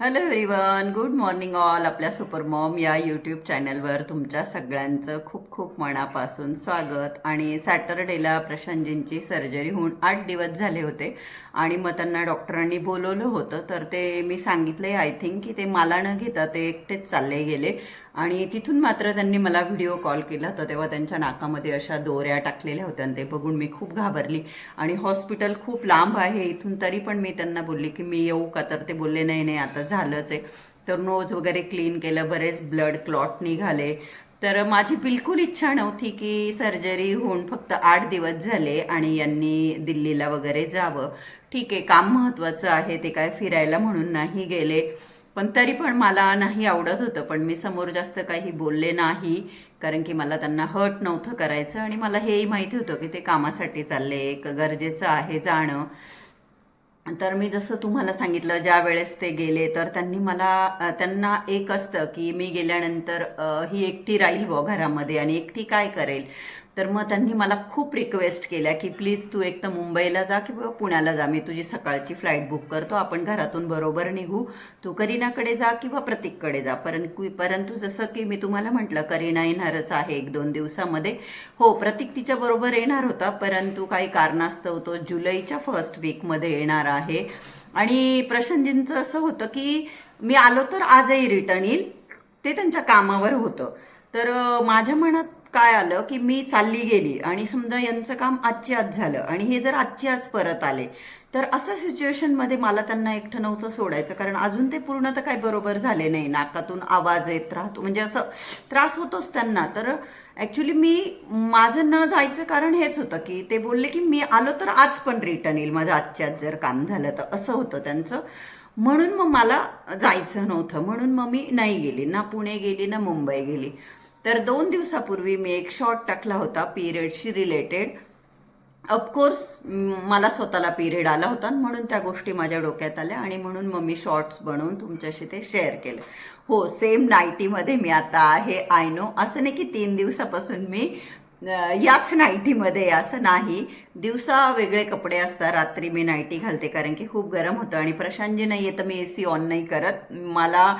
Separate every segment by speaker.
Speaker 1: Hello everyone good morning all आपल्या super mom या YouTube चॅनलवर तुमच्या सगळ्यांचं खूप खूप मनापासून स्वागत. आणि सॅटरडेला प्रशांतजींची सर्जरी होऊन आठ दिवस झाले होते. आणि मग त्यांना डॉक्टरांनी बोलवलं होतं. तर ते मी सांगितले आय थिंक की ते मला न घेता ते एकटेच चालले गेले. आणि तिथून मात्र त्यांनी मला व्हिडिओ कॉल केला. तर तेव्हा त्यांच्या नाकामध्ये अशा दोऱ्या टाकलेल्या होत्या आणि ते बघून मी खूप घाबरली. आणि हॉस्पिटल खूप लांब आहे. इथून तरी पण मी त्यांना बोलली की मी येऊ का? तर ते बोलले नाही नाही आता झालंच आहे. तर नोज वगैरे क्लीन केलं. बरेच ब्लड क्लॉट निघाले. तर माझी बिलकुल इच्छा नव्हती की सर्जरी होऊन फक्त आठ दिवस झाले आणि यांनी दिल्लीला वगैरे जावं. ठीक आहे काम महत्त्वाचं आहे ते काय फिरायला म्हणून नाही गेले. पण तरी पण मला नाही आवडत होतं पण मी समोर जास्त काही बोलले नाही कारण की मला त्यांना हर्ट नव्हतं करायचं आणि मला हेही माहिती होतं की ते कामासाठी चालले एक गरजेचं आहे जाणं. तर मी जसं तुम्हाला सांगितलं ज्या वेळेस ते गेले तर त्यांनी मला त्यांना एक असतं की मी गेल्यानंतर ही एकटी राहील व घरामध्ये आणि एकटी काय करेल? तर मग त्यांनी मला खूप रिक्वेस्ट केल्या की प्लीज तू एक तर मुंबईला जा किंवा पुण्याला जा. मी तुझी सकाळची फ्लाईट बुक करतो. आपण घरातून बरोबर निघू. तू करीनाकडे जा किंवा प्रतीककडे जा. परंतु परंतु जसं की मी तुम्हाला म्हटलं करीना येणारच आहे एक दोन दिवसामध्ये. हो प्रतीक तिच्याबरोबर येणार होता. परंतु काही कारणास्तव तो जुलैच्या फर्स्ट वीकमध्ये येणार आहे. आणि प्रशांतजींचं असं होतं की मी आलो तर आजही रिटर्न येईल. ते त्यांच्या कामावर होतं. तर माझ्या मनात काय आलं की मी चालली गेली आणि समजा यांचं काम आजची आज झालं आणि हे जर आजची आज परत आले तर असं सिच्युएशनमध्ये मला त्यांना एकटं नव्हतं सोडायचं. कारण अजून ते पूर्ण तर काही बरोबर झाले नाही. नाकातून आवाज येत राहतो. म्हणजे असं त्रास होतोच त्यांना. तर ॲक्च्युली मी माझं न जायचं कारण हेच होतं की ते बोलले की मी आलो तर आज पण रिटर्न येईल. माझं आजच्या आज जर काम झालं तर असं होतं त्यांचं. म्हणून मग मला जायचं नव्हतं. म्हणून मग मी नाही गेली. ना पुणे गेली ना मुंबई गेली. तर दोन दिवसापूर्वी मी एक शॉर्ट टाकला होता पिरियडशी रिलेटेड ऑफकोर्स मला स्वतःला पिरियड आला होता म्हणून त्या गोष्टी माझ्या डोक्यात आल्या आणि म्हणून मग मी शॉर्ट्स बनवून तुमच्याशी ते शेअर केलं. हो सेम नाईटीमध्ये मी आता आहे आय नो असं नाही की तीन दिवसापासून मी याच नाईटीमध्ये असं नाही. दिवसा वेगळे कपडे असतात रात्री मी नाईटी घालते कारण की खूप गरम होतं आणि प्रशांतजी नाही आहे तर मी ए सी ऑन नाही करत. मला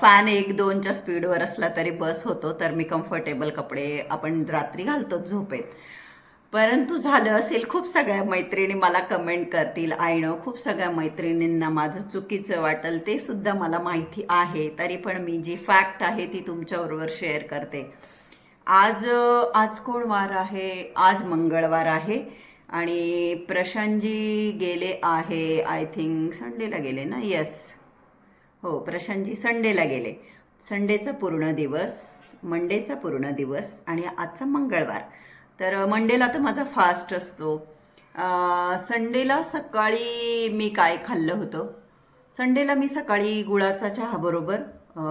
Speaker 1: फॅन एक दोनच्या स्पीडवर असला तरी बस होतो तर मी कम्फर्टेबल कपडे आपण रात्री घालतो झोपेत. परंतु झालं असेल खूप सगळ्या मैत्रिणी मला कमेंट करतील आय खूप सगळ्या मैत्रिणींना माझं चुकीचं वाटेल ते सुद्धा मला माहिती आहे तरी पण मी जी फॅक्ट आहे ती तुमच्याबरोबर शेअर करते. आज आज कोण वार आहे? आज मंगळवार आहे. आणि प्रशांतजी गेले आहे आय थिंक संडेला गेले ना? यस हो प्रशांतजी संडेला गेले. संडेचा पूर्ण दिवस मंडेचा पूर्ण दिवस आणि आजचा मंगळवार. तर मंडेला तर माझा फास्ट असतो. संडेला सकाळी मी काय खाल्लं होतं? संडेला मी सकाळी गुळाचा चहाबरोबर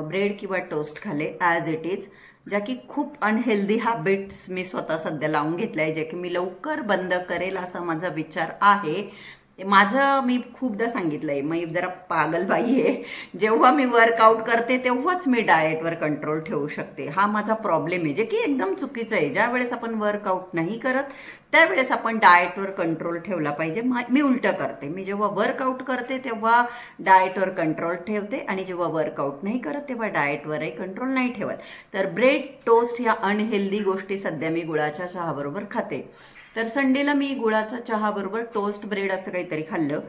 Speaker 1: ब्रेड किंवा टोस्ट खाल्ले ॲज इट इज ज्या की खूप अनहेल्दी हॅबिट्स मी स्वतः सध्या लावून घेतल्या आहे ज्या की मी लवकर बंद करेल असा माझा विचार आहे. माझं मी खूपदा सांगितलं आहे मी जरा पागलबाई आहे. जेव्हा मी वर्कआउट करते तेव्हाच मी डाएटवर कंट्रोल ठेवू शकते. हा माझा प्रॉब्लेम आहे. जे की एकदम चुकीचं आहे. ज्या वेळेस आपण वर्कआउट नाही करत त्यावेळेस आपण डाएटवर कंट्रोल ठेवला पाहिजे. मी उलटं करते. मी जेव्हा वर्कआउट करते तेव्हा डाएटवर कंट्रोल ठेवते आणि जेव्हा वर्कआउट नाही करत तेव्हा डाएटवरही कंट्रोल नाही ठेवत. तर ब्रेड टोस्ट ह्या अनहेल्दी गोष्टी सध्या मी गुळाच्या चहाबरोबर खाते. तर संडेला मी गुळाचा चहाबरोबर टोस्ट ब्रेड असं काहीतरी खाल्लं.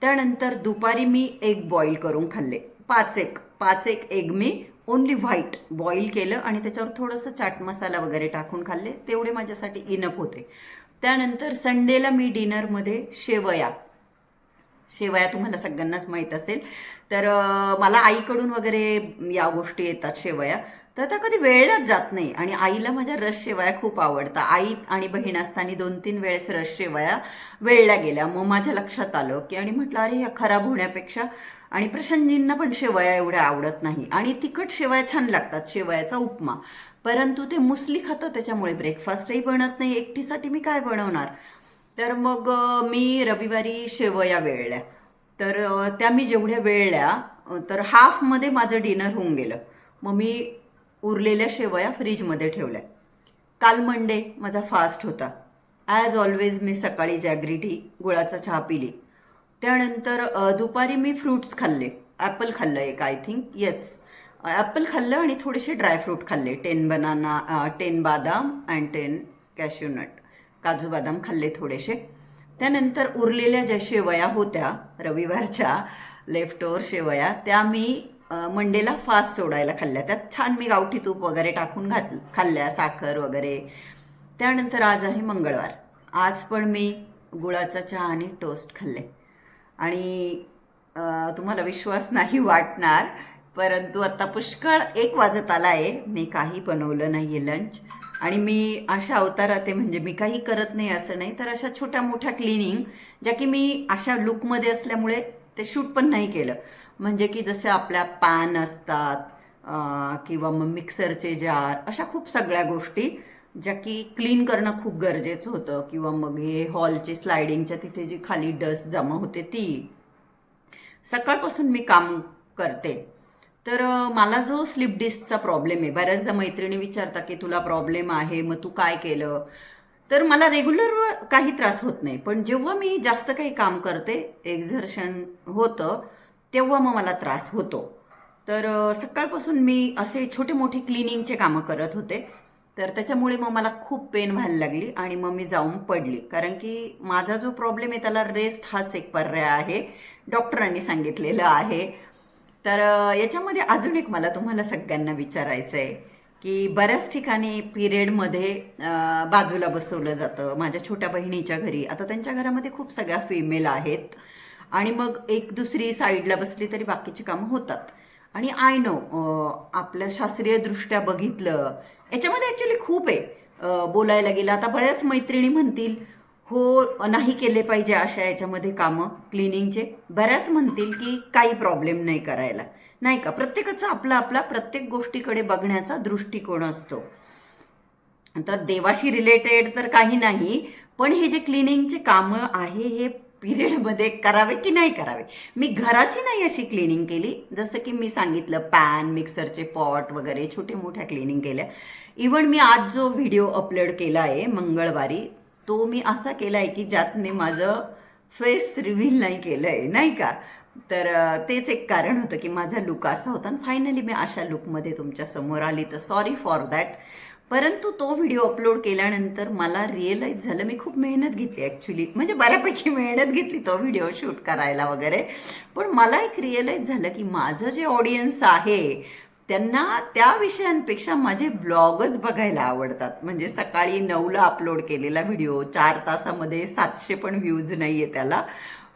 Speaker 1: त्यानंतर दुपारी मी एग बॉईल करून खाल्ले. पाच एक पाच एक एग मी ओन्ली व्हाईट बॉईल केलं आणि त्याच्यावर थोडंसं चाट मसाला वगैरे टाकून खाल्ले. तेवढे माझ्यासाठी इनप होते. त्यानंतर संडेला मी डिनरमध्ये शेवया. शेवया तुम्हाला सगळ्यांनाच माहीत असेल. तर मला आईकडून वगैरे या गोष्टी येतात शेवया. तर त्या कधी वेळच जात नाही. आणि आईला माझ्या रस शेवया खूप आवडतात. आई आणि बहीण असताना दोन तीन वेळेस रस शेवया वेळल्या गेल्या. मग माझ्या लक्षात आलं की आणि म्हटलं अरे ह्या खराब होण्यापेक्षा आणि प्रशांतजींना पण शेवया एवढ्या आवडत नाही. आणि तिखट शेवया छान लागतात शेवयाचा उपमा. परंतु ते मुसली खातं त्याच्यामुळे ब्रेकफास्टही बनत नाही. एकटीसाठी मी काय बनवणार? तर मग मी रविवारी शेवया वेळल्या. तर त्या मी जेवढ्या वेळल्या तर हाफमध्ये माझं डिनर होऊन गेलं. मग मी उरलेल्या शेवया फ्रीजमध्ये ठेवल्या. काल मंडे माझा फास्ट होता. ॲज ऑलवेज मी सकाळी जॅग्रिटी गुळाचा चहा पिली. त्यानंतर दुपारी मी फ्रुट्स खाल्ले. ॲपल खाल्लं एक आय थिंक येस ॲपल खाल्लं आणि थोडेसे ड्रायफ्रूट खाल्ले. टेन बनाना टेन बादाम अँड टेन कॅश्यूनट काजू बदाम खाल्ले थोडेसे. त्यानंतर उरलेल्या ज्या शेवया होत्या रविवारच्या लेफ्ट ओव्हर शेवया त्या मी मंडेला फास्ट सोडायला खाल्ल्या. त्यात छान मी गावठी तूप वगैरे टाकून घात खाल्ल्या साखर वगैरे. त्यानंतर आज आहे मंगळवार. आज पण मी गुळाचा चहा आणि टोस्ट खाल्ले. आणि तुम्हाला विश्वास नाही वाटणार परंतु आता पुष्कळ एक वाजत आला आहे मी काही बनवलं नाही आहे लंच आणि मी अशा अवतारात आहे म्हणजे मी काही करत नाही असं नाही तर अशा छोट्या मोठ्या क्लिनिंग ज्या की मी अशा लुकमध्ये असल्यामुळे ते शूट पण नाही केलं. म्हणजे की जसे आपल्या पॅन असतात किंवा मग मिक्सरचे जार अशा खूप सगळ्या गोष्टी ज्या की क्लीन करणं खूप गरजेचं होतं. किंवा मग हे हॉलचे स्लायडिंगच्या तिथे जी खाली डस्ट जमा होते ती. सकाळपासून मी काम करते. तर मला जो स्लिप डिस्कचा प्रॉब्लेम आहे बऱ्याचदा मैत्रिणी विचारतात की तुला प्रॉब्लेम आहे मग तू काय केलं? तर मला रेग्युलर काही त्रास होत नाही. पण जेव्हा मी जास्त काही काम करते एक्झर्शन होतं तेव्हा मग मला त्रास होतो. तर सकाळपासून मी असे छोटे मोठे क्लिनिंगचे कामं करत होते. तर त्याच्यामुळे मग मला खूप पेन व्हायला लागली आणि मग मी जाऊन पडली. कारण की माझा जो प्रॉब्लेम आहे त्याला रेस्ट हाच एक पर्याय आहे. डॉक्टरांनी सांगितलेलं आहे. तर याच्यामध्ये अजून एक मला तुम्हाला सगळ्यांना विचारायचं आहे की बऱ्याच ठिकाणी पिरियडमध्ये बाजूला बसवलं जातं. माझ्या छोट्या बहिणीच्या घरी. आता त्यांच्या घरामध्ये खूप सगळ्या फिमेल आहेत. आणि मग एक दुसरी साईडला बसली तरी बाकीची कामं होतात. आणि आय नो आपल्या शास्त्रीयदृष्ट्या बघितलं याच्यामध्ये ॲक्च्युली खूप आहे. बोलायला गेलं आता बऱ्याच मैत्रिणी म्हणतील हो नाही केले पाहिजे अशा याच्यामध्ये कामं क्लिनिंगचे. बऱ्याच म्हणतील की काही प्रॉब्लेम नाही करायला. नाही का? प्रत्येकाचा आपला आपला प्रत्येक गोष्टीकडे बघण्याचा दृष्टिकोन असतो. तर देवाशी रिलेटेड तर काही नाही पण हे जे क्लिनिंगचे कामं आहे हे पिरियडमध्ये करावे की नाही करावे? मी घराची नाही अशी क्लिनिंग केली. जसं की मी सांगितलं पॅन मिक्सरचे पॉट वगैरे छोटे मोठ्या क्लिनिंग केल्या. इवन मी आज जो व्हिडिओ अपलोड केला आहे मंगळवारी तो मी असा केला आहे की ज्यात मी माझं फेस रिव्हील नाही केलं आहे नाही का? तर तेच एक कारण होतं की माझा लुक असा होता. आणि फायनली मी अशा लुकमध्ये तुमच्यासमोर आली. तर सॉरी फॉर दॅट परंतु तो व्हिडिओ अपलोड केल्यानंतर मला रिअलाईज झालं मी खूप मेहनत घेतली ॲक्च्युली म्हणजे बऱ्यापैकी मेहनत घेतली तो व्हिडिओ शूट करायला वगैरे. पण मला एक रिअलाईज झालं की माझं जे ऑडियन्स आहे त्यांना त्या विषयांपेक्षा माझे ब्लॉगच बघायला आवडतात. म्हणजे सकाळी नऊला अपलोड केलेला व्हिडिओ चार तासामध्ये सातशे पण व्ह्यूज नाही आहे त्याला.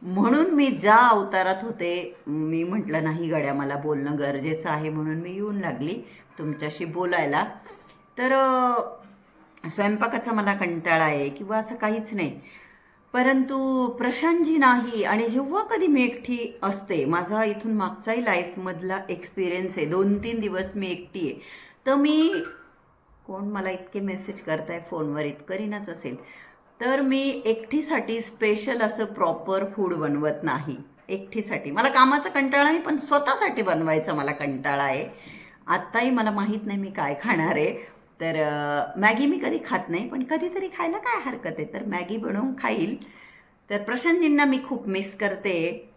Speaker 1: म्हणून मी ज्या अवतारात होते मी म्हटलं नाही गड्या मला बोलणं गरजेचं आहे. म्हणून मी येऊन लागली तुमच्याशी बोलायला. तर स्वयंपाकाचा मला कंटाळा आहे किंवा असं काहीच नाही. परंतु प्रशांतजी नाही आणि जेव्हा कधी मी एकटी असते माझा इथून मागचाही लाईफमधला एक्सपिरियन्स आहे. दोन तीन दिवस मी एकटी आहे. तर मी कोण मला इतके मेसेज करताय फोनवर इतकरीनच असेल. तर मी एकटीसाठी स्पेशल असं प्रॉपर फूड बनवत नाही. एकटीसाठी. मला कामाचा कंटाळा नाही पण स्वतःसाठी बनवायचा मला कंटाळा आहे. आत्ताही मला माहीत नाही मी काय खाणार आहे. तर मॅगी मी कधी खात नाही पण कधीतरी खायला काय हरकत आहे? तर मॅगी बनवून खाईल. तर प्रशांतजींना मी खूप मिस करते.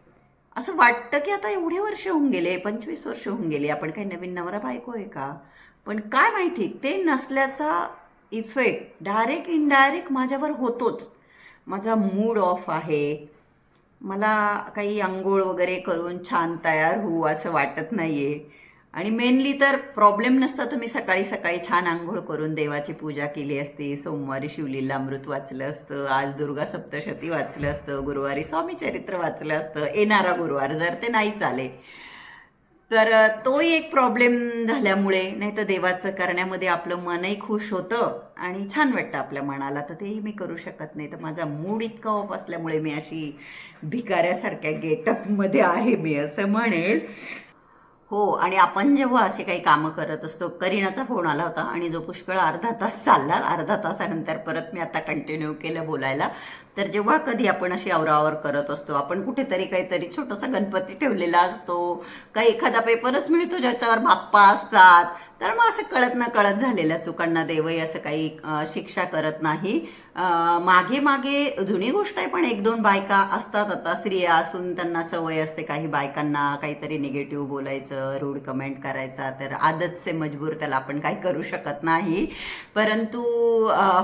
Speaker 1: असं वाटतं की आता एवढे वर्ष होऊन गेले पंचवीस वर्ष होऊन गेले आपण काही नवीन नवरा बायको आहे का? पण काय माहिती ते नसल्याचा इफेक्ट डायरेक्ट इनडायरेक्ट माझ्यावर होतोच. माझा मूड ऑफ आहे. मला काही आंघोळ वगैरे करून छान तयार होऊ असं वाटत नाही आहे आणि मेनली तर प्रॉब्लेम नसता तर मी सकाळी सकाळी छान आंघोळ करून देवाची पूजा केली असती. सोमवारी शिवलीला अमृत वाचलं असतं. आज दुर्गा सप्तशती वाचलं असतं. गुरुवारी स्वामी चरित्र वाचलं असतं. येणारा गुरुवार जर ते नाही चाले. तर तोही एक प्रॉब्लेम झाल्यामुळे नाही तर देवाचं करण्यामध्ये आपलं मनही खुश होतं आणि छान वाटतं आपल्या मनाला. तर तेही मी करू शकत नाही. तर माझा मूड इतका ऑफ असल्यामुळे मी अशी भिकाऱ्यासारख्या गेटअपमध्ये आहे मी असं म्हणेल. हो आणि आपण जेव्हा असे काही कामं करत असतो करीनाचा फोन आला होता आणि जो पुष्कळ अर्धा तास चालला अर्धा तासानंतर परत मी आता कंटिन्यू केलं बोलायला तर जेव्हा कधी आपण अशी आवरावर करत असतो आपण कुठेतरी काहीतरी छोटासा गणपती ठेवलेला असतो काही एखादा पेपरच मिळतो ज्याच्यावर बाप्पा असतात तर मग असं कळत न कळत झालेल्या चुकांना देवही असं काही शिक्षा करत नाही. मागे मागे जुनी गोष्ट आहे पण एक दोन बायका असतात. आता स्त्रिया असून त्यांना सवय असते काही बायकांना काहीतरी निगेटिव्ह बोलायचं रूढ कमेंट करायचा तर आदत से मजबूर त्याला आपण काही करू शकत नाही. परंतु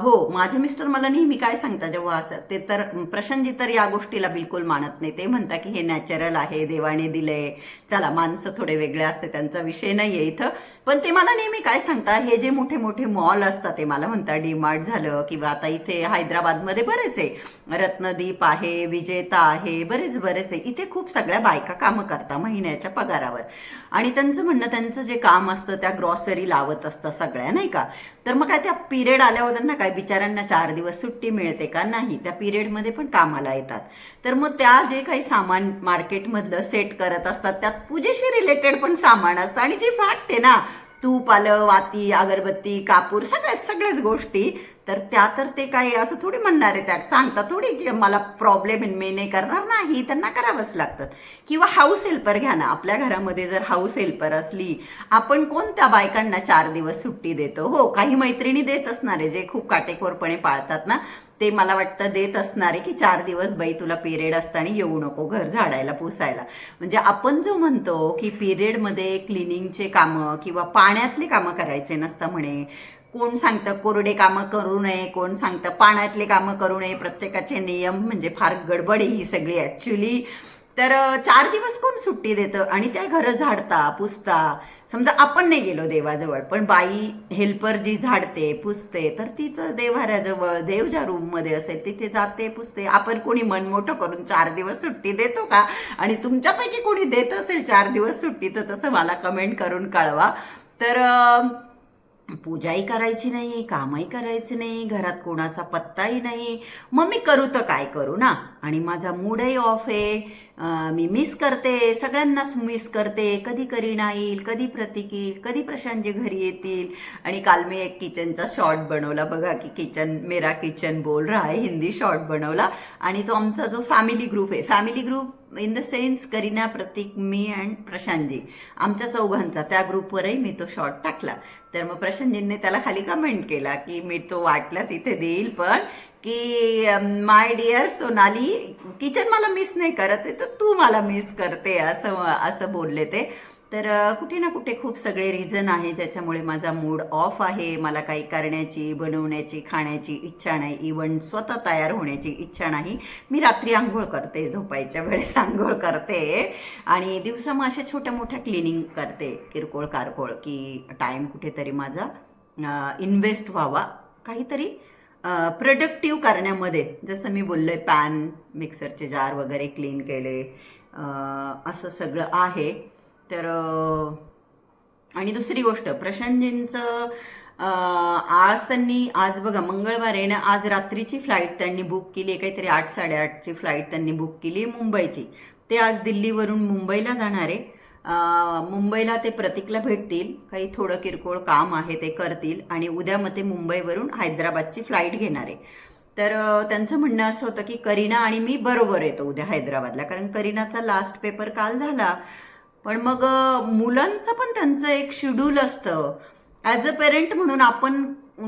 Speaker 1: हो माझे मिस्टर मला नेहमी काय सांगता जेव्हा असं ते तर प्रशांतजी तर या गोष्टीला बिलकुल मानत नाही. ते म्हणतात की हे नॅचरल आहे देवाने दिलंय. चला माणसं थोडे वेगळे असते त्यांचा विषय नाही आहे इथं. पण ते मला नेहमी काय सांगता हे जे मोठे मोठे मॉल असतात ते मला म्हणतात डीमार्ट झालं किंवा आता इथे हैदराबादमध्ये बरेच आहे. रत्नदीप आहे विजेता आहे बरेच बरेच आहे. इथे खूप सगळ्या बायका कामं करतात महिन्याच्या पगारावर. आणि त्यांचं म्हणणं त्यांचं जे काम असतं त्या ग्रॉसरी लावत असतं सगळ्या नाही का? तर मग काय त्या पिरियड आल्यावर त्यांना काय बिचाऱ्यांना चार दिवस सुट्टी मिळते का? नाही. त्या पिरियडमध्ये पण कामाला येतात. तर मग त्या जे काही सामान मार्केटमधलं सेट करत असतात त्यात पूजेशी रिलेटेड पण सामान असतं. आणि जी फॅक्ट आहे ना तूप आलं वाती अगरबत्ती कापूर सगळ्याच सगळ्याच गोष्टी तर त्या तर ते काही असं थोडी म्हणणार आहे त्या. सांगतात थोडी की मला प्रॉब्लेम मी नाही करणार. नाही त्यांना करावंच लागतं. किंवा हाऊस हेल्पर घ्या ना. आपल्या घरामध्ये जर हाऊस हेल्पर असली आपण कोणत्या बायकांना चार दिवस सुट्टी देतो? हो काही मैत्रिणी देत असणार आहे जे खूप काटेकोरपणे पाळतात ना. ते मला वाटतं देत असणारे की चार दिवस बाई तुला पिरियड असताना येऊ नको घर झाडायला पुसायला. म्हणजे आपण जो म्हणतो की पिरियडमध्ये क्लिनिंगचे कामं किंवा पाण्यातले कामं करायचे नसतं म्हणे कोण सांगतं कोरडे कामं करू नये कोण सांगतं पाण्यातले कामं करू नये प्रत्येकाचे नियम म्हणजे फार गडबड आहे ही सगळी ॲक्च्युली तर चार दिवस कोण सुट्टी देतं? आणि त्या घरं झाडता पुसता. समजा आपण नाही गेलो देवाजवळ पण बाई हेल्पर जी झाडते पुसते तर तिचं देव्हाऱ्याजवळ देव ज्या रूममध्ये असेल तिथे जाते पुसते. आपण कोणी मन मोठं करून चार दिवस सुट्टी देतो का? आणि तुमच्यापैकी कोणी देत असेल चार दिवस सुट्टी तर तसं मला कमेंट करून कळवा. तर पूजाही करायची नाही कामही करायचं नाही घरात कोणाचा पत्ताही नाही मग मी करू तर काय करू ना? आणि माझा मूडही ऑफ आहे. मी मिस करते सगळ्यांनाच मिस करते. कधी करीना येईल कधी प्रतीक येईल कधी प्रशांतजी घरी येतील. आणि काल मी एक किचनचा शॉर्ट बनवला. बघा की किचन मेरा किचन बोल रहा है हिंदी शॉर्ट बनवला. आणि तो आमचा जो फॅमिली ग्रुप आहे family group in the sense Kareena Prateek me and Prashantji. आमच्या चौघांचा त्या ग्रुपवरही मी तो शॉर्ट टाकला. तर मग प्रशांतजींनी त्याला खाली कमेंट केला की मी तो वाटल्यास इथे देईल पण की माय डिअर सोनाली किचन मला मिस नाही करत आहे तर तू मला मिस करते असं असं बोलले ते. तर कुठे ना कुठे खूप सगळे रिझन आहे ज्याच्यामुळे माझा मूड ऑफ आहे. मला काही करण्याची बनवण्याची खाण्याची इच्छा नाही. इवन स्वतः तयार होण्याची इच्छा नाही. मी रात्री आंघोळ करते झोपायच्या वेळेस आंघोळ करते. आणि दिवसा मग अशा छोट्या मोठ्या क्लिनिंग करते किरकोळ कारकोळ की टाईम कुठेतरी माझा इन्व्हेस्ट व्हावा. काहीतरी प्रोडक्टिव्ह करण्यामध्ये जसं मी बोलले पॅन मिक्सरचे जार वगैरे क्लीन केले असं सगळं आहे. तर आणि दुसरी गोष्ट प्रशांतजींचं आज त्यांनी आज बघा मंगळवार आहे ना आज रात्रीची फ्लाईट त्यांनी बुक केली आहे काहीतरी आठ साडेआठची फ्लाईट त्यांनी बुक केली आहे मुंबईची. ते आज दिल्लीवरून मुंबईला जाणार आहे. मुंबईला ते प्रतीकला भेटतील. काही थोडं किरकोळ काम आहे ते करतील आणि उद्या मग ते मुंबईवरून हैदराबादची फ्लाईट घेणार आहे. तर त्यांचं म्हणणं असं होतं की करीना आणि मी बरोबर येतो उद्या हैदराबादला. कारण करीनाचा लास्ट पेपर काल झाला. पण मग मुलांचं पण त्यांचं एक शेड्यूल असतं. ॲज अ पेरेंट म्हणून आपण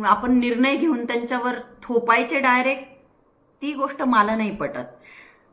Speaker 1: आपण निर्णय घेऊन त्यांच्यावर थोपायचे डायरेक्ट ती गोष्ट मला नाही पटत.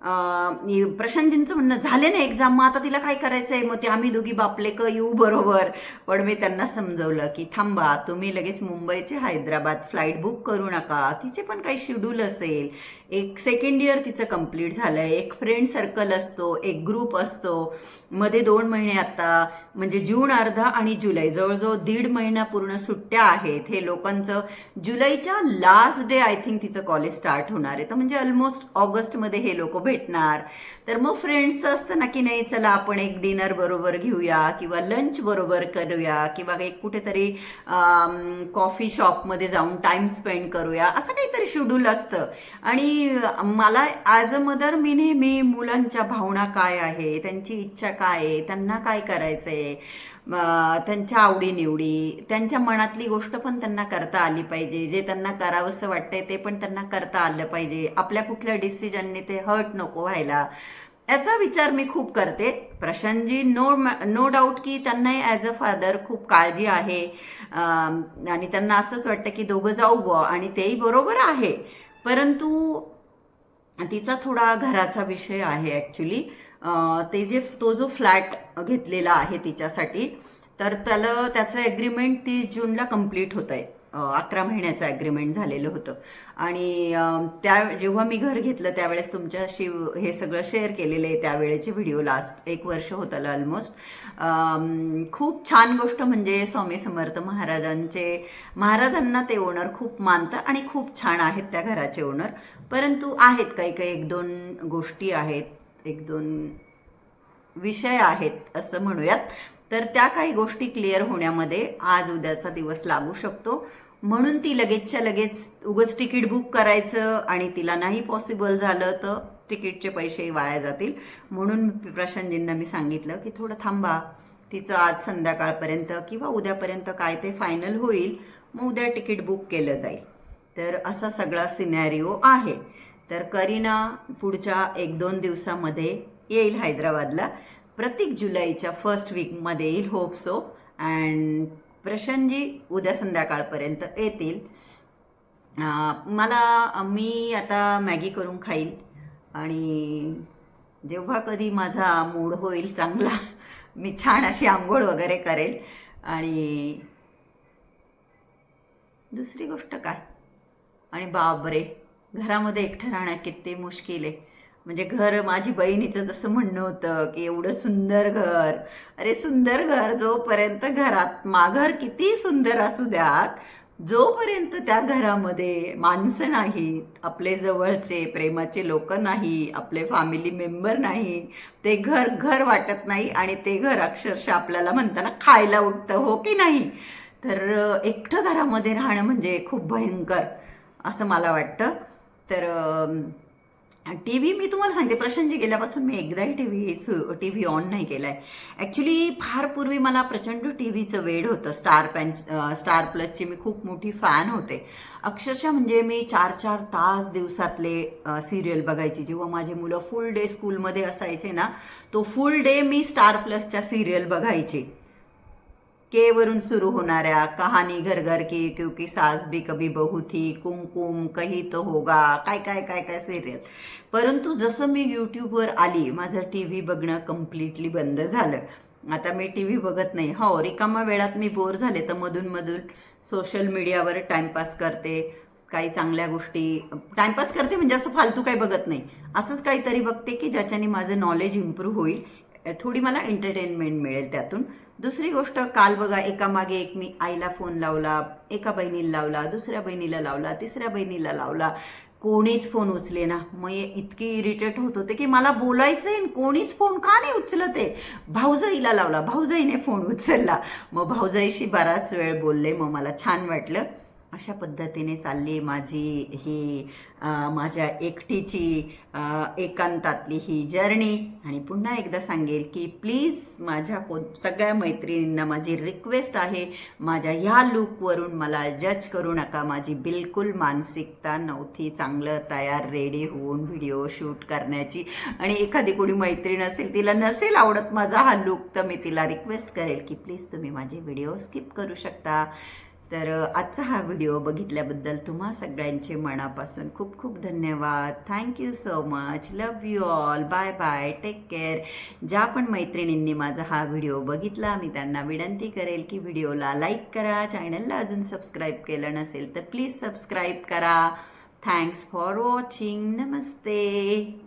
Speaker 1: प्रशांतजींचं म्हणणं झाले ना एक्झाम मग आता तिला काय करायचं आहे मग ते आम्ही दोघी बापले क येऊ बरोबर. पण मी त्यांना समजवलं की थांबा तुम्ही लगेच मुंबईचे हैदराबाद फ्लाईट बुक करू नका. तिचे पण काही शेड्यूल असेल. एक सेकंड इयर तिचं कंप्लीट झालं आहे एक फ्रेंड सर्कल असतो एक ग्रुप असतो. मध्ये दोन महिने आता म्हणजे जून अर्धा आणि जुलै. जवळजवळ दीड महिना पूर्ण सुट्ट्या आहेत. हे लोकांचं जुलैच्या लास्ट डे आय थिंक तिचं कॉलेज स्टार्ट होणार आहे. तर म्हणजे ऑलमोस्ट ऑगस्टमध्ये हे लोक भेटणार. तर मग फ्रेंड्सचं असतं ना की नाही चला आपण एक डिनर बरोबर घेऊया किंवा लंच बरोबर करूया किंवा एक कुठेतरी कॉफी शॉपमध्ये जाऊन टाइम स्पेंड करूया. असं काहीतरी शेड्यूल असतं. आणि मला ॲज अ मदर मी नेहमी मुलांच्या भावना काय आहे त्यांची इच्छा काय आहे त्यांना काय करायचं आहे त्यांच्या आवडीनिवडी त्यांच्या मनातली गोष्ट पण त्यांना करता आली पाहिजे. जे त्यांना करावंसं वाटतंय ते पण त्यांना करता आलं पाहिजे. आपल्या कुठल्या डिसिजनने ते हर्ट नको व्हायला. याचा विचार मी खूप करते. प्रशांतजी नो नो डाऊट की त्यांनाही ॲज अ फादर खूप काळजी आहे. आणि त्यांना असंच वाटतं की दोघं जाऊ बुवा आणि तेही बरोबर आहे. परंतु तिचा थोडा घराचा विषय आहे ॲक्च्युली ते जे तो जो फ्लॅट घेतलेला आहे तिच्यासाठी तर त्याला त्याचं ॲग्रीमेंट तीस जूनला कंप्लीट होतं आहे अकरा महिन्याचं ॲग्रीमेंट झालेलं होतं. आणि त्या जेव्हा मी घर घेतलं त्यावेळेस तुमच्याशी हे सगळं शेअर केलेलं आहे त्यावेळेचे व्हिडिओ लास्ट एक वर्ष होत आलं ऑलमोस्ट खूप छान गोष्ट म्हणजे स्वामी समर्थ महाराजांचे महाराजांना ते ओनर खूप मानतात आणि खूप छान आहेत त्या घराचे ओनर परंतु आहेत काही काही एक दोन गोष्टी आहेत. एक दोन विषय आहेत असं म्हणूयात. तर त्या काही गोष्टी क्लिअर होण्यामध्ये आज उद्याचा दिवस लागू शकतो. म्हणून ती लगेचच्या लगेच उगच तिकीट बुक करायचं आणि तिला नाही पॉसिबल झालं तर तिकीटचे पैसे वाया जातील. म्हणून प्रशांतजींना मी सांगितलं की थोडं थांबा. तिचं आज संध्याकाळपर्यंत किंवा उद्यापर्यंत काय ते फायनल होईल मग उद्या तिकीट बुक केलं जाईल. तर असा सगळा सिनॅरिओ आहे. तर करीना पुढच्या एक दोन दिवसामध्ये येईल हैदराबादला. प्रत्येक जुलैच्या फर्स्ट वीकमध्ये येईल होप सो अँड प्रशांतजी उद्या संध्याकाळपर्यंत येतील. मला मी आता मॅगी करून खाईल. आणि जेव्हा कधी माझा मूड होईल चांगला मी छान अशी आंघोळ वगैरे करेल. आणि दुसरी गोष्ट काय? आणि बाबरे घरामध्ये एकटं राहणं किती मुश्किल आहे. म्हणजे घर माझी बहिणीचं जसं म्हणणं होतं की एवढं सुंदर घर. अरे सुंदर घर जोपर्यंत घरात माघर किती सुंदर असू द्यात जोपर्यंत त्या घरामध्ये माणसं नाहीत आपले जवळचे प्रेमाचे लोक नाही आपले फॅमिली मेंबर नाही ते घर घर वाटत नाही आणि ते घर अक्षरशः आपल्याला म्हणताना खायला उठतं हो की नाही? तर एकटं घरामध्ये राहणं म्हणजे खूप भयंकर असं मला वाटतं. तर टी व्ही मी तुम्हाला सांगते प्रशांतजी गेल्यापासून मी एकदाही टी व्ही सु टी व्ही ऑन नाही केला आहे ॲक्च्युली फार पूर्वी मला प्रचंड टी व्हीचं वेड होतं. स्टार पॅन स्टार प्लसची मी खूप मोठी फॅन होते. अक्षरशः म्हणजे मी चार चार तास दिवसातले सिरियल बघायची. जेव्हा माझे मुलं फुल डे स्कूलमध्ये असायचे ना तो फुल डे मी स्टार प्लसच्या सिरियल बघायची. के वरून सुरू होणाऱ्या कहाणी घर घर की क्योंकि सास भी कभी बहू थी कुमकुम कही तो होगा काय काय काय काय सिरियल परंतु जसं मी यूट्यूबवर आली माझं टी व्ही बघणं कम्प्लिटली बंद झालं. आता मी टी व्ही बघत नाही. हो रिकामा वेळात मी बोर झाले तर मधून मधून सोशल मीडियावर टाईमपास करते काही चांगल्या गोष्टी. टाईमपास करते म्हणजे असं फालतू काही बघत नाही. असंच काहीतरी बघते की ज्याच्याने माझं नॉलेज इम्प्रूव्ह होईल. थोडी मला एंटरटेनमेंट मिळेल त्यातून. दुसरी गोष्ट काल बघा एका मागे एक मी आईला फोन लावला एका बहिणीला लावला दुसऱ्या बहिणीला लावला तिसऱ्या बहिणीला लावला. कोणीच फोन उचले ना. मग इतकी इरिटेट होत होते की मला बोलायचं कोणीच फोन का नाही उचलत आहे? भाऊजाईला लावला. भाऊजाईने फोन उचलला. मग भाऊजाईशी बराच वेळ बोलले. मग मला छान वाटलं. अशा पद्धतीने चालली माझी ही माझ्या एकटीची एकांतातली ही जर्नी. आणि पुन्हा एकदा सांगेल की प्लीज माझ्या को सगळ्या मैत्रिणींना माझी रिक्वेस्ट आहे माझ्या ह्या लुकवरून मला जज करू नका. माझी बिलकुल मानसिकता नव्हती चांगलं तयार रेडी होऊन व्हिडिओ शूट करण्याची. आणि एखादी कोणी मैत्रीण असेल तिला नसेल आवडत माझा हा लुक तर मी तिला रिक्वेस्ट करेल की प्लीज तुम्ही माझे व्हिडिओ स्किप करू शकता. तर आजचा हा व्हिडिओ बघितल्याबद्दल तुम्हा सगळ्यांचे मनापासून खूप खूप धन्यवाद. Thank you so much love you all bye bye take care ज्या पण मैत्रिणींनी माझा हा व्हिडिओ बघितला मी त्यांना विनंती करेल की व्हिडिओला लाईक करा. चॅनलला अजून सबस्क्राईब केलं नसेल तर प्लीज सबस्क्राईब करा. Thanks for watching Namaste.